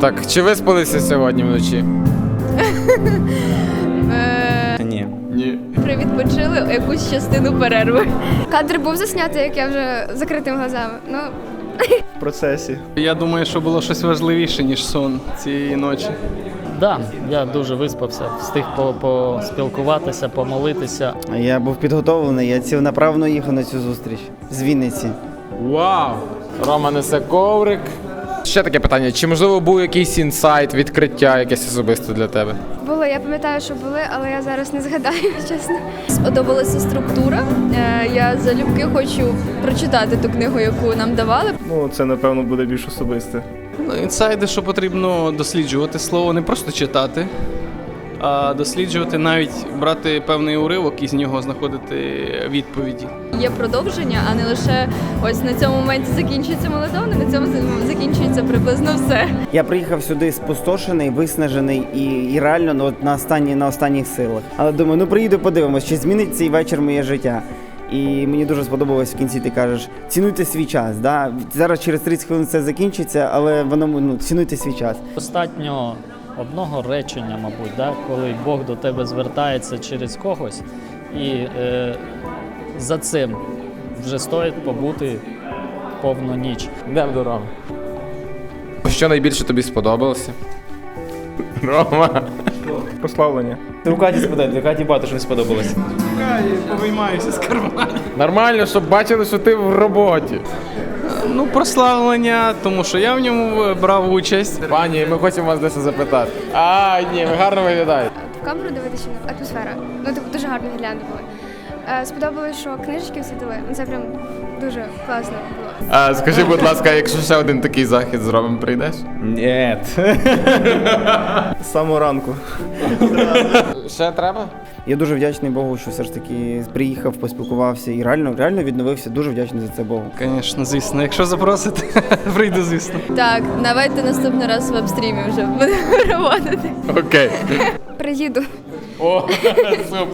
Так, чи виспалися сьогодні вночі? Е, Ні. Ні. Привідпочили якусь частину перерви. Кадр був заснятий, як я вже з закритими глазами. Ну, В процесі. Я думаю, що було щось важливіше, ніж сон цієї ночі. Да, я дуже виспався, встиг по- поспілкуватися, помолитися. Я був підготовлений, я ціленаправно їхав на цю зустріч з Вінниці. Вау! Рома несе коврик. Ще таке питання: чи можливо був якийсь інсайт, відкриття, якесь особисте для тебе? були, я пам'ятаю, що були, але я зараз не згадаю, чесно. Сподобалася структура. Е, Я залюбки хочу прочитати ту книгу, яку нам давали. Ну, це напевно буде більш особисте. Ну, інсайди, що потрібно досліджувати слово, не просто читати, а досліджувати, навіть брати певний уривок і з нього знаходити відповіді. Є продовження, а не лише ось на цьому моменті закінчується молитовна, на цьому закінчується приблизно все. Я приїхав сюди спустошений, виснажений і, і реально ну, от на останні на останніх силах. Але думаю, ну приїду, подивимось, чи змінить цей вечір моє життя. І мені дуже сподобалось в кінці. Ти кажеш, цінуйте свій час. Да? Зараз через 30 хвилин це закінчиться, але воно ну, цінуйте свій час. Достатньо одного речення, мабуть, да, коли Бог до тебе звертається через когось, і е, за цим вже стоїть побути повну ніч. Йдемо до Що найбільше тобі сподобалося? Рома. Прославлення. Ти у Каті спитайте, Каті багато що не сподобалось. Повиймаюся з кармана. Нормально, щоб бачили, що ти в роботі. Ну, прославлення, тому що я в ньому брав участь. Пані, ми хочемо вас дещо запитати. А, ні, ви гарно виглядаєте. В камеру дивитися атмосфера. Ну, типу, дуже гарні гірлянди були. Е, Сподобалось, що книжечки світили. Ну, Це прям дуже класно було. А, скажи, будь ласка, якщо ще один такий захід зробимо, прийдеш? Ні. З самого ранку. Ще треба? Я дуже вдячний Богу, що все ж таки приїхав, поспілкувався і реально, реально відновився. Дуже вдячний за це Богу. Звісно, звісно. Якщо запросите, прийду, звісно. Так, давайте наступний раз в веб-стрімі вже будемо проводити. Окей. Приїду. О, супер.